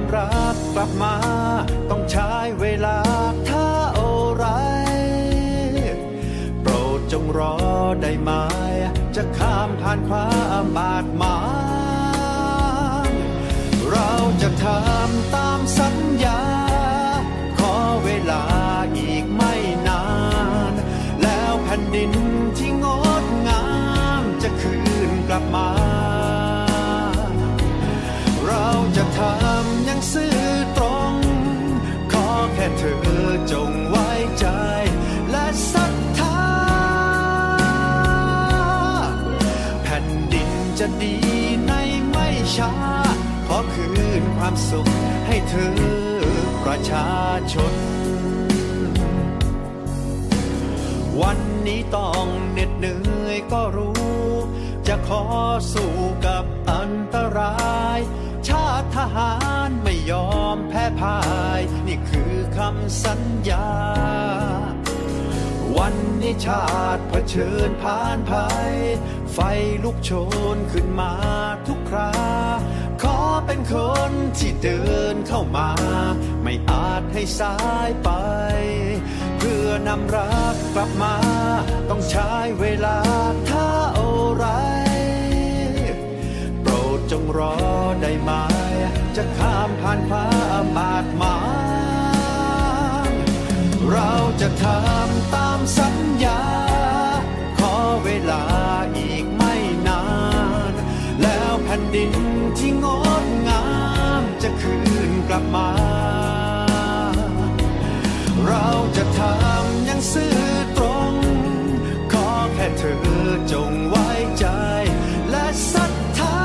ำรักกลับมา ต้องใช้เวลาถ้าอไร โปรดจงรอได้ไหมจะข้ามผ่านความบาดหมางเราจะทำตาม จะดีในไม่ช้า ขอคืนความสุขให้เธอประชาชน วันนี้ต้องเหน็ดเหนื่อยก็รู้ จะขอสู้กับอันตราย ชาติทหารไม่ยอมแพ้พ่าย นี่คือคำสัญญา วันนี้ชาติเผชิญผ่านภัย ไฟลุกโชนขึ้นมาทุกครา ขอเป็นคนที่เดินเข้ามา ไม่อาจให้สายไป เพื่อนำรักกลับมา ต้องใช้เวลาถ้าอไร โปรดจงรอได้ไหมจะข้า จะคืนกลับมา เราจะทำอย่างซื่อตรง ขอแค่เธอจงไว้ใจ และศรัทธา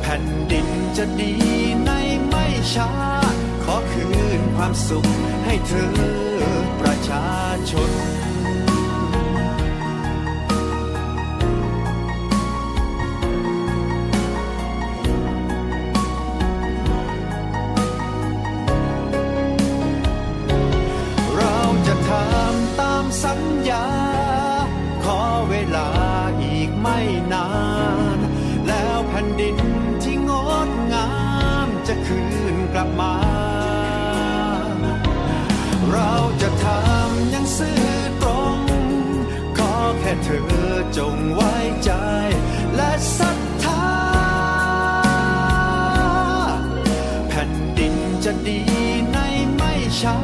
แผ่นดินจะดีในไม่ช้า ขอคืนความสุขให้เธอประชาชน จะดีในไม่ช้า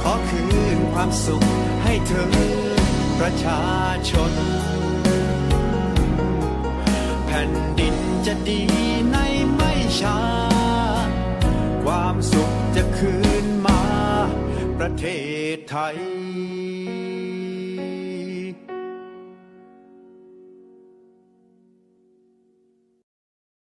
ขอคืนความสุขให้เธอประชาชน แผ่นดินจะดีในไม่ช้า ความสุขจะคืนมาประเทศไทย